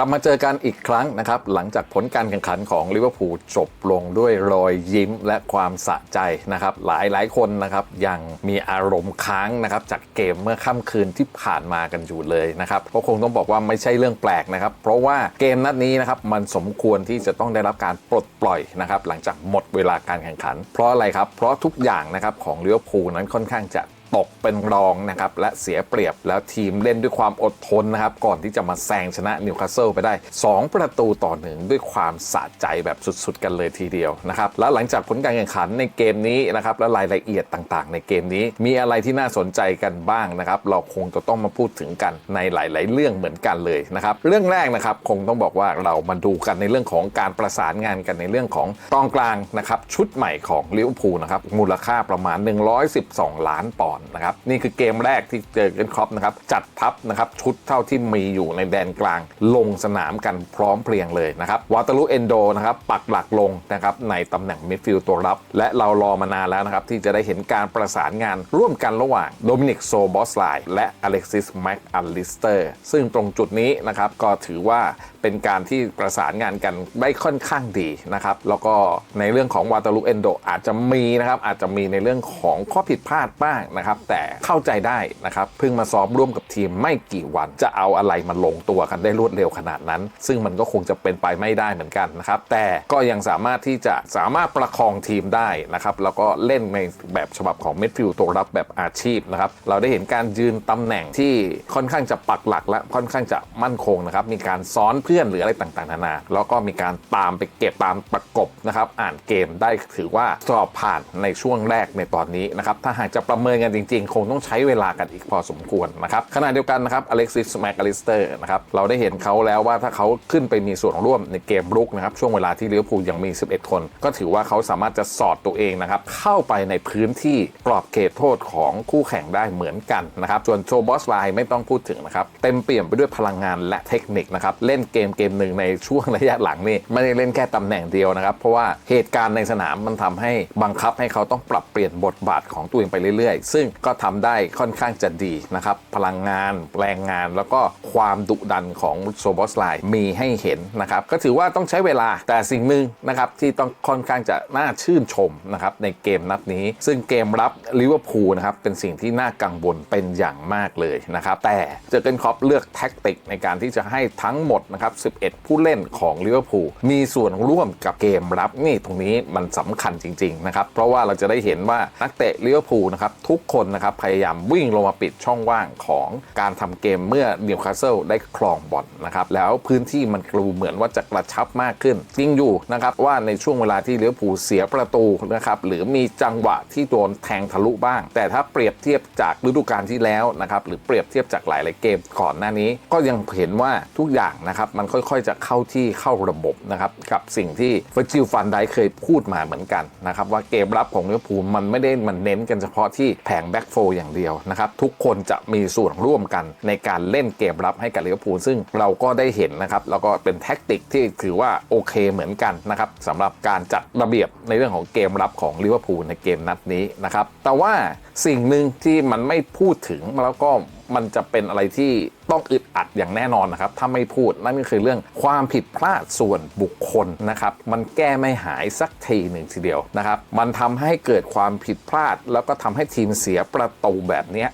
ลับมาเจอกันอีกครั้งนะครับ หลังจากผลการแข่งขันของลิเวอร์พูลจบลงด้วยรอยยิ้มและความสะใจนะครับ หลายหลายคนนะครับยังมีอารมณ์ค้างนะครับจากเกมเมื่อค่ำคืนที่ผ่านมากันอยู่เลยนะครับก็คงต้องบอกว่าไม่ใช่เรื่องแปลกนะครับ เพราะว่าเกมนัดนี้นะครับมันสมควรที่จะต้องได้รับการปลดปล่อยนะครับหลังจากหมดเวลาการแข่งขัน เพราะอะไรครับเพราะทุกอย่างนะครับของลิเวอร์พูลนั้นค่อนข้างจะ ตกเป็นรองนะครับและเสียเปรียบแล้วทีมเล่นด้วยความอดทนนะครับก่อนที่จะมาแซงชนะนิวคาสเซิลไปได้ 2 ประตูต่อหนึ่งด้วยความสะใจแบบสุดๆ กันเลยทีเดียวนะครับแล้วหลังจากผลการแข่งขันในเกมนี้นะครับและรายละเอียดต่างๆ ในเกมนี้ มีอะไรที่น่าสนใจกันบ้างนะครับเราคงจะต้องมาพูดถึงกันในหลาย ๆ เรื่องเหมือนกันเลยนะครับเรื่องแรกนะครับคงต้องบอกว่าเรามาดูกันในเรื่องของการประสานงานกันในเรื่องของกองกลางนะครับชุดใหม่ของลิเวอร์พูลนะครับมูลค่าประมาณ 112 ล้านปอนด์นะครับนี่คือเกมแรกที่เจอกันครอปนะครับจัดทัพนะครับชุดเท่าที่มีอยู่ในแดนกลาง ลงสนามกันพร้อมเพรียงเลยนะครับวาตาลุเอนโดนะครับปักหลักลงนะครับในตำแหน่งมิดฟิลด์ตัวรับ และเรารอมานานแล้วนะครับที่จะได้เห็นการประสานงานร่วมกันระหว่างโดมินิกโซบอสไลและอเล็กซิสแม็กอัลลิสเตอร์ซึ่งตรงจุดนี้นะครับก็ถือว่าเป็นการที่ประสานงานกันได้ค่อนข้างดีนะครับ แล้วก็ในเรื่องของวาตาลุเอนโดอาจจะมีนะครับ อาจจะมีในเรื่องของข้อผิดพลาดบ้างนะครับ แต่เข้าใจได้นะครับ เพิ่งมาซ้อมร่วมกับทีมไม่กี่วัน จะเอาอะไรมาลงตัวกันได้รวดเร็วขนาดนั้น ซึ่งมันก็คงจะเป็นไปไม่ได้เหมือนกันนะครับ แต่ก็ยังสามารถที่จะสามารถประคองทีมได้นะครับ แล้วก็เล่นในแบบฉบับของเมดฟิลด์ตัวรับแบบอาชีพนะครับ เราได้เห็นการยืนตำแหน่งที่ค่อนข้างจะปักหลักและค่อนข้างจะมั่นคงนะครับ มีการซ้อนเพื่อนหรืออะไรต่างๆนานาแล้วก็มีการตามไปเก็บตามประกบนะครับอ่านเกมได้ถือว่าสอบผ่านในช่วงแรกในตอนนี้นะครับถ้าหากจะประเมินกันจริง ๆ คงต้องใช้เวลากันอีกพอสมควรนะครับขณะเดียวกันนะครับอเล็กซิสแมกอลิสเตอร์นะครับเราได้เห็นเขาแล้วว่าถ้าเขาขึ้นไปมีส่วนร่วมในเกมรุกนะครับช่วงเวลาที่ลิเวอร์พูลยังมี 11 คน ก็ถือว่าเขาสามารถจะสอดตัวเองนะครับเข้าไปในพื้นที่กรอบเขตโทษของคู่แข่งได้เหมือนกันนะครับส่วนโชบอสไลไม่ต้องพูดถึงนะครับเต็มเปี่ยมไปด้วยพลังงานและเทคนิคนะครับเล่นเกมเกมหนึ่งในช่วงระยะหลังนี่ไม่ได้เล่นแค่ตำแหน่งเดียวนะครับ เพราะว่าเหตุการณ์ในสนามมันทำให้บังคับให้เขาต้องปรับเปลี่ยนบทบาทของตัวเองไปเรื่อยๆ ซึ่งก็ทำได้ค่อนข้างจะดีนะครับ พลังงานแรงงานแล้วก็ความดุดันของโซบอสไลมีให้เห็นนะครับ ก็ถือว่าต้องใช้เวลาแต่สิ่งหนึ่งนะครับที่ต้องค่อนข้างจะน่าชื่นชมนะครับในเกมนัดนี้ ซึ่งเกมรับลิเวอร์พูลนะครับเป็นสิ่งที่น่ากังวลเป็นอย่างมากเลยนะครับแต่เจอเกนคอปเลือกแท็กติกในการที่จะให้ทั้งหมดนะครับ11 ผู้เล่นของลิเวอร์พูลมีส่วนร่วมกับเกมรับนี่ตรงนี้มันสำคัญจริงๆนะครับเพราะว่าเราจะได้เห็นว่านักเตะลิเวอร์พูลนะครับทุกคนนะครับพยายามวิ่งลงมาปิดช่องว่างของการทำเกมเมื่อนิวคาสเซิลได้ครองบอลนะครับแล้วพื้นที่มันกรูเหมือนว่าจะกระชับมากขึ้นจริงอยู่นะครับว่าในช่วงเวลาที่ลิเวอร์พูลเสียประตูนะครับหรือมีจังหวะที่โดนแทงทะลุบ้าง แต่ถ้าเปรียบเทียบจากฤดูกาลที่แล้วนะครับหรือเปรียบเทียบจากหลายๆเกมก่อนหน้านี้ ก็ยังเห็นว่าทุกอย่างนะครับมันค่อยๆ จะเข้าที่เข้าระบบนะครับกับสิ่งที่เฟอร์จิลฟันไดเคยพูดมาเหมือนกันนะครับว่าเกมรับของลิเวอร์พูลมันไม่ได้มันเน้นกันเฉพาะที่แผงแบ็กโฟอย่างเดียวนะครับทุกคนจะมีส่วนร่วมกันในการเล่นเกมรับให้กับลิเวอร์พูลซึ่งเราก็ได้เห็นนะครับแล้วก็เป็นแท็กติกที่ถือว่าโอเคเหมือนกันนะครับสำหรับการจัดระเบียบในเรื่องของเกมรับของลิเวอร์พูลในเกมนัดนี้นะครับแต่ว่าสิ่งหนึ่งที่มันไม่พูดถึงแล้วก็ มันจะเป็นอะไรที่ต้องอึดอัดอย่างแน่นอนนะครับ ถ้าไม่พูดนั่นก็คือเรื่องความผิดพลาดส่วนบุคคลนะครับ มันแก้ไม่หายสักทีหนึ่งทีเดียวนะครับ มันทำให้เกิดความผิดพลาด แล้วก็ทำให้ทีมเสียประตูแบบเนี้ย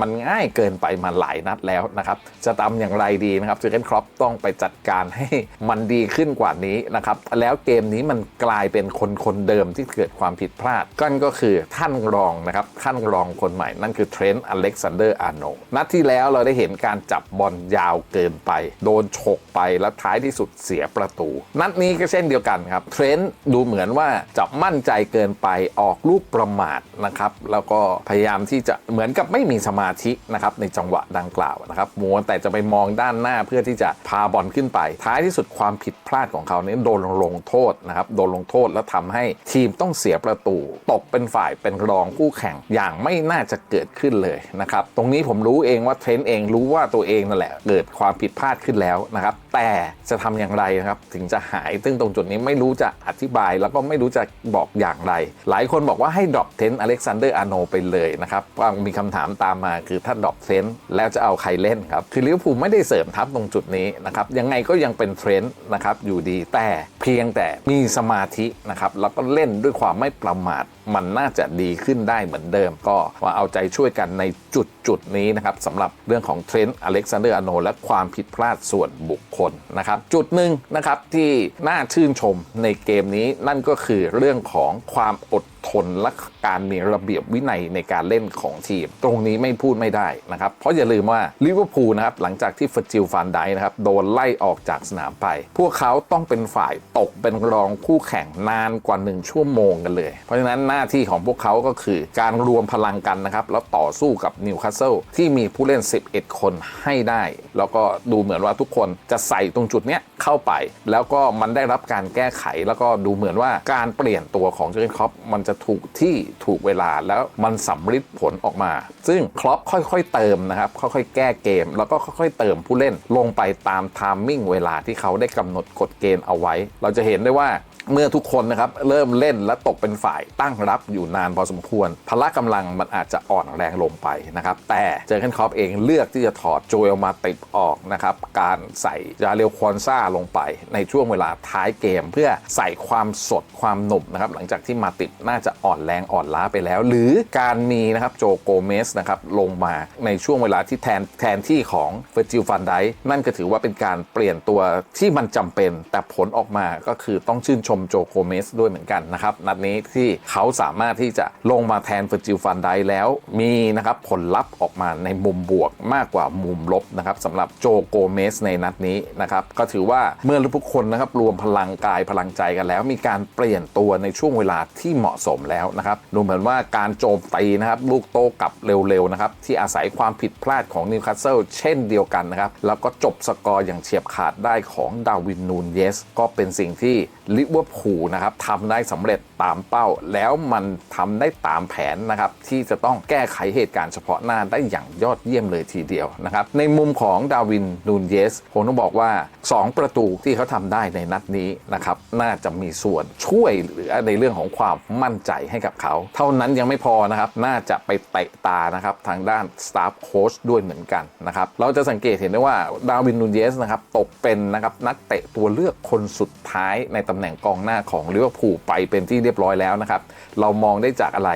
มันง่ายเกินไปมาหลายนัดแล้วนะครับ จะทำอย่างไรดีนะครับเจอร์เกนครอปต้องไปจัดการให้มันดีขึ้นกว่านี้นะครับ แล้วเกมนี้มันกลายเป็นคนคนเดิมที่เกิดความผิดพลาดก็ก็คือท่านรองนะครับ ท่านรองคนใหม่นั่นคือเทรนต์อเล็กซานเดอร์อาร์โนนัดที่แล้วเราได้เห็นการจับบอลยาวเกินไป โดนฉกไปแล้วท้ายที่สุดเสียประตู นัดนี้ก็เช่นเดียวกันครับเทรนต์ดูเหมือนว่าจะมั่นใจเกินไปออกลูกประมาทนะครับแล้วก็พยายามที่จะเหมือนกับไม่มีสมาธินะครับในจังหวะดังกล่าวนะครับมัวแต่จะไปมองด้านหน้าเพื่อที่จะพาบอลขึ้นไป ท้ายที่สุดความผิดพลาดของเขาเนี่ยโดนลงโทษนะครับโดนลงโทษและทำให้ทีมต้องเสียประตู ตกเป็นฝ่ายเป็นรองคู่แข่งอย่างไม่น่าจะเกิดขึ้นเลยนะครับตรงนี้ผมรู้เองว่าเทรนต์เองรู้ว่าตัวเองนั่นแหละเกิดความผิดพลาดขึ้นแล้วนะครับ แต่จะทำอย่างไรนะครับถึงจะหาย ซึ่งตรงจุดนี้ไม่รู้จะอธิบายแล้วก็ไม่รู้จะบอกอย่างไร หลายคนบอกว่าให้ดรอปเทนอเล็กซานเดอร์อาโนไปเลยนะครับว่ามีคำถามตามมาคือถ้าดรอปเทนแล้วจะเอาใครเล่นครับ คือลิเวอร์พูลไม่ได้เสริมทัพตรงจุดนี้นะครับยังไงก็ยังเป็นเทรนด์นะครับอยู่ดีแต่เพียงแต่มีสมาธินะครับแล้วก็เล่นด้วยความไม่ประมาทมันน่าจะดีขึ้นได้เหมือนเดิม ก็มาเอาใจช่วยกันในจุดจุดนี้นะครับสำหรับเรื่องของเทรนด์อเล็กซานเดอร์อาโนและความผิดพลาดส่วนบุคคลนะครับจุดหนึ่งนะครับที่น่าชื่นชมในเกมนี้นั่นก็คือเรื่องของความอด ทนและการมีระเบียบวินัยในการเล่นของทีม ตรงนี้ไม่พูดไม่ได้นะครับ เพราะอย่าลืมว่าลิเวอร์พูลนะครับหลังจากที่ฟอร์จิลฟานไดนะครับโดนไล่ออกจากสนามไป พวกเขาต้องเป็นฝ่ายตกเป็นรองคู่แข่งนานกว่า 1 ชั่วโมงกันเลย เพราะฉะนั้นหน้าที่ของพวกเขาก็คือการรวมพลังกันนะครับ แล้วต่อสู้กับนิวคาสเซิลที่มีผู้เล่น 11 คนให้ได้ แล้วก็ดูเหมือนว่าทุกคนจะใส่ตรงจุดเนี้ยเข้าไป แล้วก็มันได้รับการแก้ไข แล้วก็ดูเหมือนว่าการเปลี่ยนตัวของเจอร์เกนครอปมันจะถูกที่ถูกเวลาแล้วมันสำลิดผลออกมา ซึ่งครอปค่อยๆเติมนะครับ ค่อยๆ แก้เกม แล้วก็ค่อยๆ เติมผู้เล่นลงไปตามไทามมิ่งเวลาที่เขาได้กำหนดกฎเกณฑ์เอาไว้ เราจะเห็นได้ว่า เมื่อทุกคนนะครับเริ่มเล่นและตกเป็นฝ่ายตั้งรับอยู่นานพอสมควร พละกำลังมันอาจจะอ่อนแรงลงไปนะครับ แต่เจอเกนคอปเองเลือกที่จะถอดโจเอลมาติบออกนะครับ การใส่จาเรลควอนซ่าลงไป ในช่วงเวลาท้ายเกม เพื่อใส่ความสดความหนุ่มนะครับ หลังจากที่มาติบน่าจะอ่อนแรงอ่อนล้าไปแล้ว หรือการมีนะครับโจโกเมสนะครับลงมาในช่วงเวลาที่แทนแทนที่ของเฟอร์จิลฟันไดนั่นก็ถือว่าเป็นการเปลี่ยนตัวที่มันจำเป็น แต่ผลออกมาก็คือต้องชื่นชมโจโกเมสด้วยเหมือนกันนะครับ นัดนี้ที่เขาสามารถที่จะลงมาแทนเฟอร์จิลฟันไดแล้วมีนะครับผลลัพธ์ออกมาในมุมบวกมากกว่ามุมลบนะครับสำหรับโจโกเมสในนัดนี้นะครับก็ถือว่าเมื่อทุกคนนะครับรวมพลังกายพลังใจกันแล้ว มีการเปลี่ยนตัวในช่วงเวลาที่เหมาะสมแล้วนะครับดูเหมือนว่าการโจมตีนะครับลูกโตกลับเร็วๆนะครับที่อาศัยความผิดพลาดของนิวคาสเซิลเช่นเดียวกันนะครับแล้วก็จบสกอร์อย่างเฉียบขาดได้ของดาวินนูนเยสก็เป็นสิ่งที่ลิเวอร์พูลนะครับทำได้สำเร็จตามเป้า แล้วมันทำได้ตามแผนนะครับที่จะต้องแก้ไขเหตุการณ์เฉพาะหน้าได้อย่างยอดเยี่ยมเลยทีเดียวนะครับในมุมของดาวินนูนเยสผมต้องบอกว่า 2 ประตูที่เขาทำได้ในนัดนี้นะครับน่าจะมีส่วนช่วยเหลือในเรื่องของความมั่นใจให้กับเขา เท่านั้นยังไม่พอนะครับน่าจะไปเตะตานะครับทางด้านสตาฟโค้ชด้วยเหมือนกันนะครับเราจะสังเกตเห็นได้ว่าดาวินนูนเยสนะครับตกเป็นนะครับนักเตะตัวเลือกคนสุดท้ายในตำแหน่งกององหน้าของลิเวอร์พูลไปเป็นที่เรียบร้อยแล้วนะครับ เรามองได้จากอะไร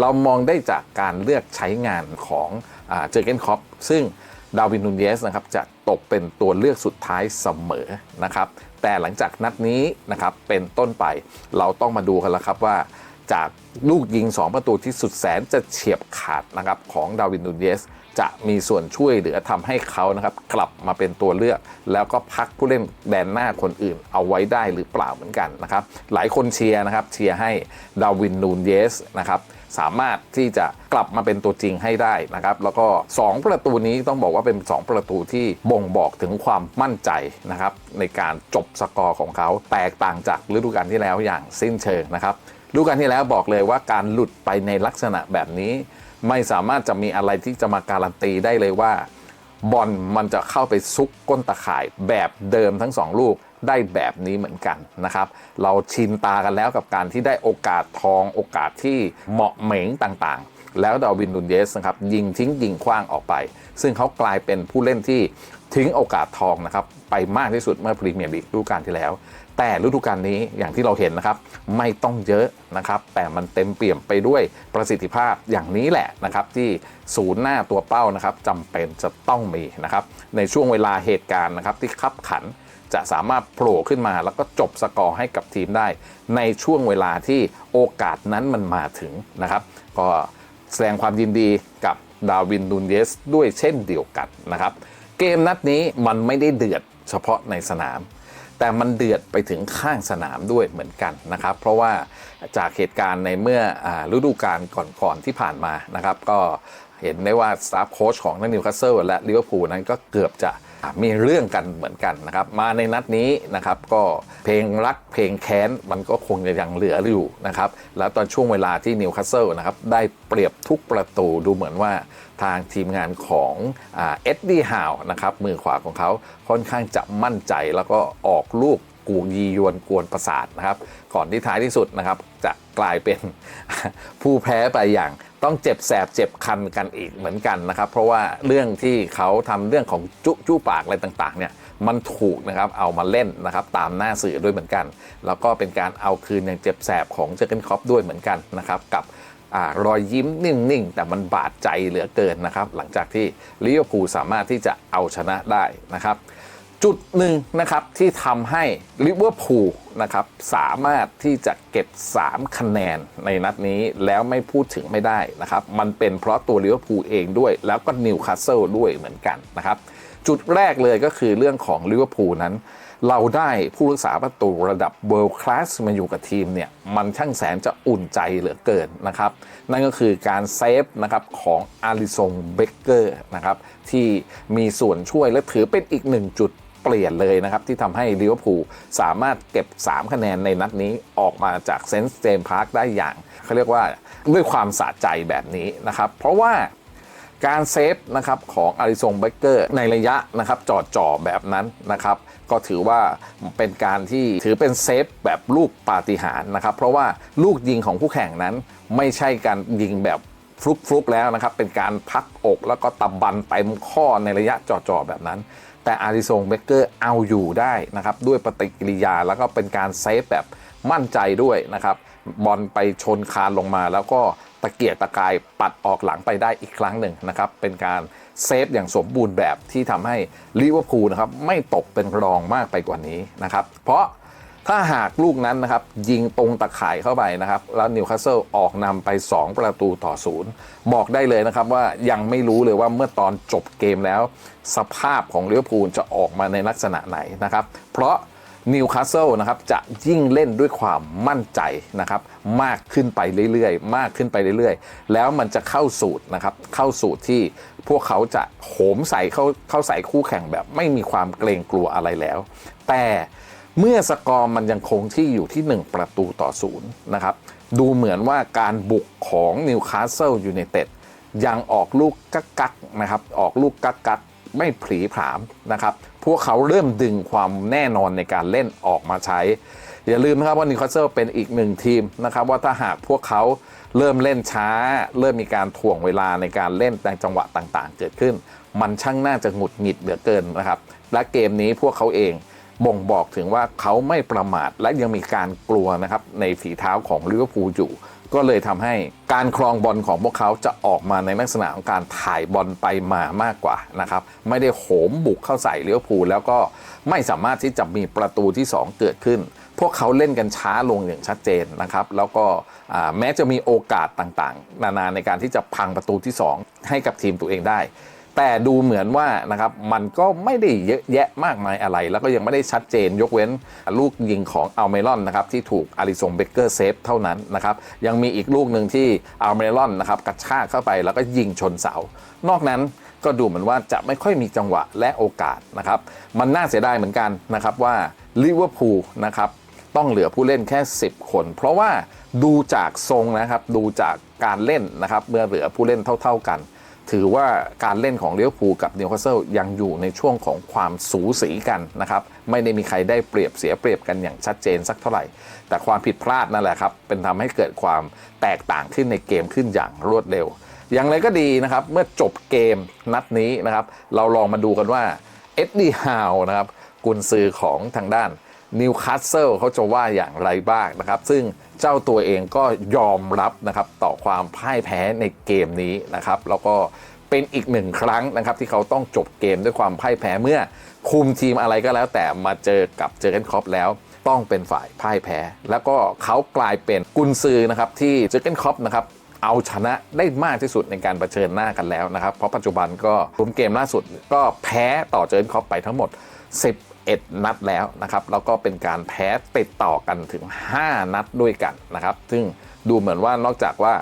เรามองได้จากการเลือกใช้งานของเจอเกนคอปซึ่งดาวินนูนเยสนะครับจะตกเป็นตัวเลือกสุดท้ายเสมอนะครับ แต่หลังจากนัดนี้นะครับเป็นต้นไปเราต้องมาดูกันแล้วครับว่าจากลูกยิง 2 ประตูที่สุดแสนจะเฉียบขาดนะครับของดาวินนูนเยส จะมีส่วนช่วยเหลือทำให้เขานะครับกลับมาเป็นตัวเลือก แล้วก็พักผู้เล่นแดนหน้าคนอื่น เอาไว้ได้หรือเปล่าเหมือนกันนะครับหลายคนเชียร์นะครับเชียร์ให้ดาวินนูนเยสนะครับสามารถที่จะกลับมาเป็นตัวจริงให้ได้นะครับ แล้วก็ 2 ประตูนี้ต้องบอกว่าเป็น 2 ประตูที่บ่งบอกถึงความมั่นใจนะครับ ในการจบสกอร์ของเขา แตกต่างจากฤดูกาลที่แล้วอย่างสิ้นเชิงนะครับฤดูกาลที่แล้วบอกเลยว่าการหลุดไปในลักษณะแบบนี้ ไม่สามารถจะมีอะไรที่จะมาการันตีได้เลยว่าบอลมันจะเข้าไปซุกก้นตะข่ายแบบเดิมทั้งสองลูกได้แบบนี้เหมือนกันนะครับ เราชินตากันแล้วกับการที่ได้โอกาสทองโอกาสที่เหมาะเหม็งต่างๆ แล้วดาวินดุนเยสนะครับยิงทิ้งยิงคว้างออกไป ซึ่งเขากลายเป็นผู้เล่นที่ทิ้งโอกาสทองนะครับไปมากที่สุดเมื่อพรีเมียร์ลีกฤดูกาลที่แล้ว แต่ฤดูกาลนี้อย่างที่เราเห็นนะครับ ไม่ต้องเยอะนะครับ แต่มันเต็มเปี่ยมไปด้วยประสิทธิภาพอย่างนี้แหละนะครับ ที่ศูนย์หน้าตัวเป้านะครับจำเป็นจะต้องมีนะครับ ในช่วงเวลาเหตุการณ์นะครับที่คับขันจะสามารถโผล่ขึ้นมาแล้วก็จบสกอร์ให้กับทีมได้ ในช่วงเวลาที่โอกาสนั้นมันมาถึงนะครับ ก็แสดงความยินดีกับดาวินนูนเยสด้วยเช่นเดียวกันนะครับ เกมนัดนี้มันไม่ได้เดือดเฉพาะในสนาม แต่มันเดือดไปถึงข้างสนามด้วยเหมือนกันนะครับ เพราะว่าจากเหตุการณ์ในเมื่ออฤดูกาลก่อนๆที่ผ่านมานะครับ ก็เห็นได้ว่าสตาฟโค้ชของนักนิวคาสเซิลและลิเวอร์พูลนั้นก็เกือบจะ มีเรื่องกันเหมือนกันนะครับ มาในนัดนี้นะครับก็เพลงรักเพลงแค้นมันก็คงจะยังเหลืออยู่นะครับ แล้วตอนช่วงเวลาที่นิวคาสเซิลนะครับได้เปรียบทุกประตูดูเหมือนว่าทางทีมงานของเอ็ดดี้ฮาวนะครับมือขวาของเขาค่อนข้างจะมั่นใจแล้วก็ออกลูกกูยียวนกวนประสาทนะครับ ก่อนที่ท้ายที่สุดนะครับ จะกลายเป็นผู้แพ้ไปอย่าง ต้องเจ็บแสบเจ็บคันกันอีกเหมือนกันนะครับ เพราะว่าเรื่องที่เขาทำเรื่องของจุจู้ปากอะไรต่างๆเนี่ยมันถูกนะครับเอามาเล่นนะครับตามหน้าสื่อด้วยเหมือนกัน แล้วก็เป็นการเอาคืนอย่างเจ็บแสบของเจอร์เกนคอปด้วยเหมือนกันนะครับกับอรอยยิ้มนิ่ง ๆ แต่มันบาดใจเหลือเกินนะครับ หลังจากที่ลิเวอร์พูลสามารถที่จะเอาชนะได้นะครับ จุดหนึ่งนะครับที่ทำให้ลิเวอร์พูลนะครับสามารถที่จะเก็บ 3 คะแนนในนัดนี้แล้วไม่พูดถึงไม่ได้นะครับมันเป็นเพราะตัวลิเวอร์พูลเองด้วย แล้วก็นิวคาสเซิลด้วยเหมือนกันนะครับจุดแรกเลยก็คือเรื่องของลิเวอร์พูลนั้น เราได้ผู้รักษาประตูระดับ world class มาอยู่กับทีมเนี่ยมันช่างแสนจะอุ่นใจเหลือเกินนะครับนั่นก็คือการเซฟนะครับของอาริซงเบเกอร์นะครับที่มีส่วนช่วยและถือเป็นอีกหนึ่งจุด เปลี่ยนเลยนะครับ ที่ทำให้ลิเวอร์พูลสามารถเก็บ 3 คะแนนในนัดนี้ออกมาจากเซนต์เจมส์พาร์คได้อย่างเขาเรียกว่าด้วยความสะใจแบบนี้นะครับ เพราะว่าการเซฟนะครับของอาริซงเบเกอร์ในระยะนะครับจอดจ่อแบบนั้นนะครับ ก็ถือว่าเป็นการที่ถือเป็นเซฟแบบลูกปาฏิหาริย์นะครับ เพราะว่าลูกยิงของคู่แข่งนั้นไม่ใช่การยิงแบบฟลุกฟลุกๆแล้วนะครับ เป็นการพักอกแล้วก็ตะบันเต็มข้อในระยะจอดจ่อแบบนั้น แต่อาริซงเบเกอร์เอาอยู่ได้นะครับด้วยปฏิกิริยาแล้วก็เป็นการเซฟแบบมั่นใจด้วยนะครับบอลไปชนคานลงมา แล้วก็ตะเกียกตะกายปัดออกหลังไปได้อีกครั้งหนึ่งนะครับเป็นการเซฟอย่างสมบูรณ์แบบที่ทำให้ลิเวอร์พูลนะครับไม่ตกเป็นรองมากไปกว่านี้นะครับเพราะ ถ้าหากลูกนั้นนะครับยิงตรงตะข่ายเข้าไปนะครับ แล้วนิวคาสเซิลออกนำไป 2 ประตูต่อศูนย์บอกได้เลยนะครับว่ายังไม่รู้เลยว่าเมื่อตอนจบเกมแล้ว สภาพของลิเวอร์พูลจะออกมาในลักษณะไหนนะครับ เพราะนิวคาสเซิลนะครับจะยิ่งเล่นด้วยความมั่นใจนะครับ มากขึ้นไปเรื่อยๆ มากขึ้นไปเรื่อยๆ แล้วมันจะเข้าสูตรนะครับ เข้าสูตรที่พวกเขาจะโหมใส่เข้าเข้าใส่คู่แข่งแบบ ไม่มีความเกรงกลัวอะไรแล้ว แต่ เมื่อสกอร์มันยังคงที่อยู่ที่ 1 ประตูต่อศูนย์นะครับ ดูเหมือนว่าการบุกของนิวคาสเซิลยูไนเต็ดยังออกลูกกักกักนะครับ ออกลูกกักกักไม่ผลีผามนะครับ พวกเขาเริ่มดึงความแน่นอนในการเล่นออกมาใช้ อย่าลืมนะครับว่านิวคาสเซิลเป็นอีกหนึ่งทีมนะครับว่าถ้าหากพวกเขาเริ่มเล่นช้า เริ่มมีการถ่วงเวลาในการเล่นในจังหวะต่างๆ เกิดขึ้น มันช่างน่าจะหงุดหงิดเหลือเกินนะครับ และเกมนี้พวกเขาเอง บ่งบอกถึงว่าเขาไม่ประมาทและยังมีการกลัวนะครับในฝีเท้าของลิเวอร์พูลอยู่ ก็เลยทำให้การครองบอลของพวกเขาจะออกมาในลักษณะของการถ่ายบอลไปมามากกว่านะครับไม่ได้โหมบุกเข้าใส่ลิเวอร์พูลแล้วก็ไม่สามารถที่จะมีประตูที่ 2 เกิดขึ้น พวกเขาเล่นกันช้าลงอย่างชัดเจนนะครับ แล้วก็แม้จะมีโอกาสต่างๆ นานาในการที่จะพังประตูที่ 2 ให้กับทีมตัวเองได้ แต่ดูเหมือนว่านะครับมันก็ไม่ได้เยอะแยะมากมายอะไร แล้วก็ยังไม่ได้ชัดเจนยกเว้นลูกยิงของอัลเมรอนนะครับที่ถูกอาริซงเบเกอร์เซฟเท่านั้นนะครับยังมีอีกลูกหนึ่งที่อัลเมรอนนะครับกระชากเข้าไปแล้วก็ยิงชนเสา นอกนั้นก็ดูเหมือนว่าจะไม่ค่อยมีจังหวะและโอกาสนะครับมันน่าเสียดายเหมือนกันนะครับว่าลิเวอร์พูลนะครับต้องเหลือผู้เล่นแค่ 10 คน เพราะว่าดูจากทรงนะครับดูจากการเล่นนะครับเมื่อเหลือผู้เล่นเท่า ๆกัน ถือว่าการเล่นของเลี้ยวภูกับนิวคาสเซิลยังอยู่ในช่วงของความสูสีกันนะครับไม่ได้มีใครได้เปรียบเสียเปรียบกันอย่างชัดเจนสักเท่าไหร่ แต่ความผิดพลาดนั่นแหละครับเป็นทำให้เกิดความแตกต่างขึ้นในเกมขึ้นอย่างรวดเร็ว อย่างไรก็ดีนะครับเมื่อจบเกมนัดนี้นะครับเราลองมาดูกันว่าเอ็ดดี้ฮาวนะครับกุนซือของทางด้าน นิวคาสเซิลเขาจะว่าอย่างไรบ้างนะครับ ซึ่งเจ้าตัวเองก็ยอมรับนะครับต่อความพ่ายแพ้ในเกมนี้นะครับ แล้วก็เป็นอีกหนึ่งครั้งนะครับ ที่เขาต้องจบเกมด้วยความพ่ายแพ้เมื่อคุมทีมอะไรก็แล้ว แต่มาเจอกับเจอร์เกนคอปแล้วต้องเป็นฝ่ายพ่ายแพ้ แล้วก็เขากลายเป็นกุนซือนะครับที่เจอร์เกนคอปนะครับเอาชนะได้มากที่สุดในการรเผชิญหน้ากันแล้วนะครับ เพราะปัจจุบันก็รวมเกมล่าสุดก็แพ้ต่อเจอร์เกนคอปไปทั้งหมด 11 นัดแล้วนะครับแล้วก็เป็นการแพ้ติดต่อกันถึง 5 นัดด้วยกันนะครับ ซึ่งดูเหมือนว่านอกจากว่า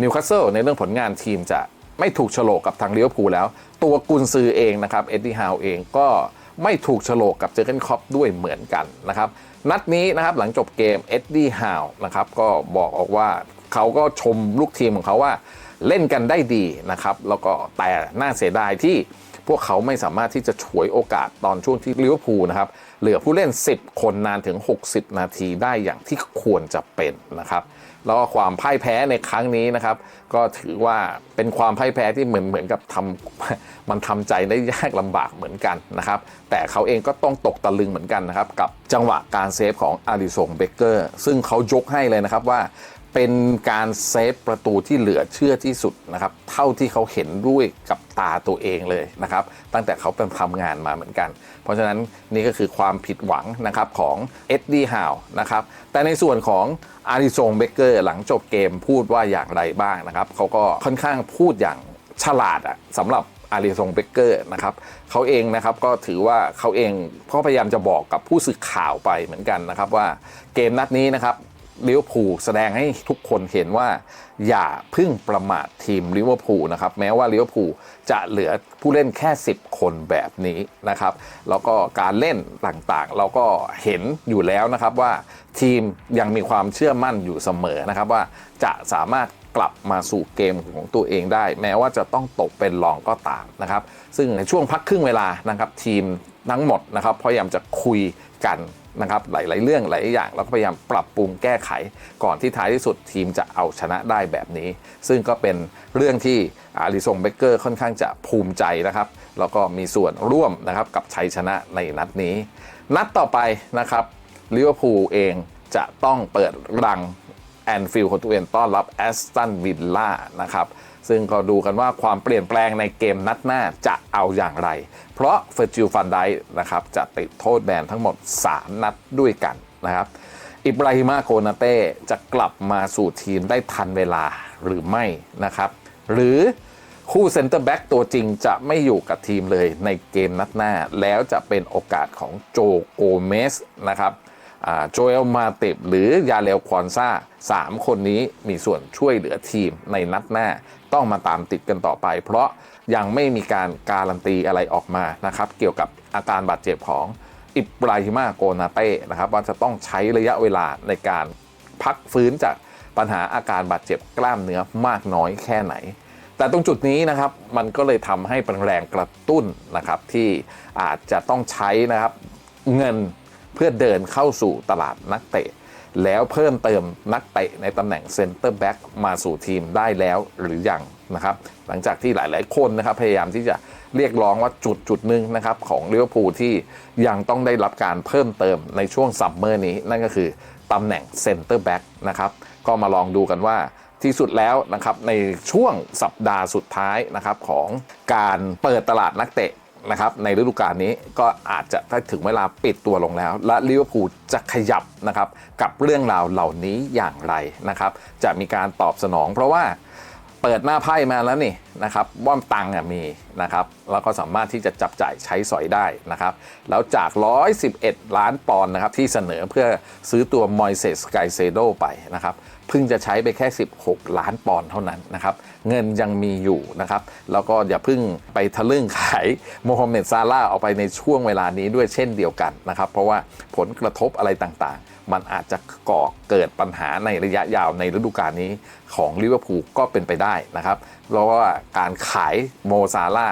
นิวคาสเซิลในเรื่องผลงานทีมจะไม่ถูกโฉลกกับทางลิเวอร์พูลแล้ว ตัวกุนซือเองนะครับเอ็ดดี้ฮาวเองก็ไม่ถูกโฉลกกับเจอร์เกนคอปด้วยเหมือนกันนะครับ นัดนี้นะครับหลังจบเกมเอ็ดดี้ฮาวนะครับก็บอกออกว่าเขาก็ชมลูกทีมของเขาว่าเล่นกันได้ดีนะครับ แล้วก็แต่น่าเสียดายที่ พวกเขาไม่สามารถที่จะฉวยโอกาสตอนช่วงที่ลิเวอร์พูลนะครับเหลือผู้เล่น 10 คนนานถึง 60 นาทีได้อย่างที่ควรจะเป็นนะครับแล้วก็ความพ่ายแพ้ในครั้งนี้นะครับ ก็ถือว่าเป็นความพ่ายแพ้ที่เหมือนเหมือนกับทำมันทำใจได้ยากลำบากเหมือนกันนะครับ แต่เขาเองก็ต้องตกตะลึงเหมือนกันนะครับ กับจังหวะการเซฟของอาริสงเบเกอร์ซึ่งเขายกให้เลยนะครับว่าเป็นการเซฟประตูที่เหลือเชื่อที่สุดนะครับ เท่าที่เขาเห็นด้วยกับ ตาตัวเองเลยนะครับ ตั้งแต่เขาเป็นทำงานมาเหมือนกัน เพราะฉะนั้นนี่ก็คือความผิดหวังนะครับของเอ็ดดี้ฮาวนะครับ แต่ในส่วนของอาริซงเบเกอร์หลังจบเกมพูดว่าอย่างไรบ้างนะครับเขาก็ค่อนข้างพูดอย่างฉลาดอะสำหรับอาริซงเบเกอร์นะครับเขาเองนะครับก็ถือว่าเขาเองก็พยายามจะบอกกับผู้สื่อข่าวไปเหมือนกันนะครับว่าเกมนัดนี้นะครับ ลิเวอร์พูลแสดงให้ทุกคนเห็นว่า อย่าพึ่งประมาททีมลิเวอร์พูลนะครับ แม้ว่าลิเวอร์พูลจะเหลือผู้เล่นแค่ 10 คนแบบนี้นะครับ แล้วก็การเล่นต่างๆ เราก็เห็นอยู่แล้วนะครับว่าทีมยังมีความเชื่อมั่นอยู่เสมอนะครับว่าจะสามารถกลับมาสู่เกมของตัวเองได้ แม้ว่าจะต้องตกเป็นรองก็ตามนะครับ ซึ่งในช่วงพักครึ่งเวลานะครับทีมทั้งหมดนะครับพยายามจะคุยกัน นะครับหลายๆเรื่องหลายอย่างเราก็พยายามปรับปรุงแก้ไข ก่อนที่ท้ายที่สุดทีมจะเอาชนะได้แบบนี้ ซึ่งก็เป็นเรื่องที่อาริซงเบเกอร์ค่อนข้างจะภูมิใจนะครับแล้วก็มีส่วนร่วมนะครับกับชัยชนะในนัดนี้ นัดต่อไปนะครับลิเวอร์พูลเองจะต้องเปิดรัง แอนฟิลด์ของตัวเองต้อนรับแอสตันวิลล่านะครับซึ่งก็ดูกันว่าความเปลี่ยนแปลงในเกมนัดหน้าจะเอาอย่างไร เพราะเฟอร์จิลฟันไดนะครับจะติดโทษแบนทั้งหมด 3 นัดด้วยกันนะครับอิบราฮิมาโกนาเต้จะกลับมาสู่ทีมได้ทันเวลาหรือไม่นะครับ หรือคู่เซนเตอร์แบ็กตัวจริงจะไม่อยู่กับทีมเลยในเกมนัดหน้า แล้วจะเป็นโอกาสของโจโกเมสนะครับ โจเอลมาติบหรือยาเลวควอนซาสามคนนี้มีส่วนช่วยเหลือทีมในนัดหน้า ต้องมาตามติดกันต่อไป เพราะยังไม่มีการการันตีอะไรออกมานะครับ เกี่ยวกับอาการบาดเจ็บของอิบราฮิมาโกนาเต้นะครับว่าจะต้องใช้ระยะเวลาในการพักฟื้นจากปัญหาอาการบาดเจ็บกล้ามเนื้อมากน้อยแค่ไหน แต่ตรงจุดนี้นะครับมันก็เลยทำให้เป็นแรงกระตุ้นนะครับที่อาจจะต้องใช้นะครับเงิน เพื่อเดินเข้าสู่ตลาดนักเตะ แล้วเพิ่มเติมนักเตะในตำแหน่งเซนเตอร์แบ็กมาสู่ทีมได้แล้วหรือยังนะครับหลังจากที่หลาย ๆ คนนะครับพยายามที่จะเรียกร้องว่าจุดจุดหนึ่งนะครับของลิเวอร์พูลที่ยังต้องได้รับการเพิ่มเติมในช่วงซัมเมอร์นี้ นั่นก็คือตำแหน่งเซนเตอร์แบ็กนะครับก็มาลองดูกันว่าที่สุดแล้วนะครับในช่วงสัปดาห์สุดท้ายนะครับของการเปิดตลาดนักเตะ นะครับในฤดูกาลนี้ก็อาจจะถ้าถึงเวลาปิดตัวลงแล้ว และลิเวอร์พูลจะขยับนะครับกับเรื่องราวเหล่านี้อย่างไรนะครับ จะมีการตอบสนองเพราะว่า เปิดหน้าไพ่มาแล้วนี่นะครับว่าตังค์อะมีนะครับแล้วก็สามารถที่จะจับจ่ายใช้สอยได้นะครับแล้วจาก 111 ล้านปอนด์นะครับที่เสนอเพื่อซื้อตัวมอยเซสไกเซโดไปนะครับเพิ่งจะใช้ไปแค่ 16 ล้านปอนด์เท่านั้นนะครับเงินยังมีอยู่นะครับแล้วก็อย่าเพิ่งไปทะลึ่งขายโมฮัมเหม็ดซาร่าห์ออกไปในช่วงเวลานี้ด้วยเช่นเดียวกันนะครับเพราะว่าผลกระทบอะไรต่างๆ มันอาจจะก่อเกิดปัญหาในระยะยาวในฤดูกาลนี้ของลิเวอร์พูลก็เป็นไปได้นะครับเพราะว่าการขายโมซาร่า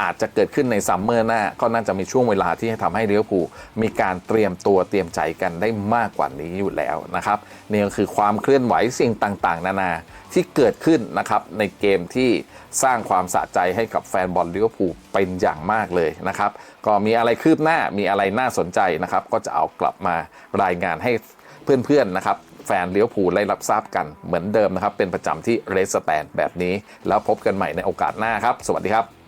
อาจจะเกิดขึ้นในซัมเมอร์หน้า ก็น่าจะมีช่วงเวลาที่ให้ทำให้เลิเวอร์พูมีการเตรียมตัวเตรียมใจกันได้มากกว่านี้อยู่แล้วนะครับนี่ก็คือความเคลื่อนไหวสิ่งต่างๆ นานาที่เกิดขึ้นนะครับในเกมที่สร้างความสะใจให้กับแฟนบอลลิเวอร์พูลเป็นอย่างมากเลยนะครับก็มีอะไรคืบหน้ามีอะไรน่าสนใจนะครับก็จะเอากลับมารายงานให้เพื่อนๆนะครับแฟนเลี้ยวภูได้รับทราบกันเหมือนเดิมนะครับ เป็นประจำที่เรสแตนแบบนี้ แล้วพบกันใหม่ในโอกาสหน้าครับ สวัสดีครับ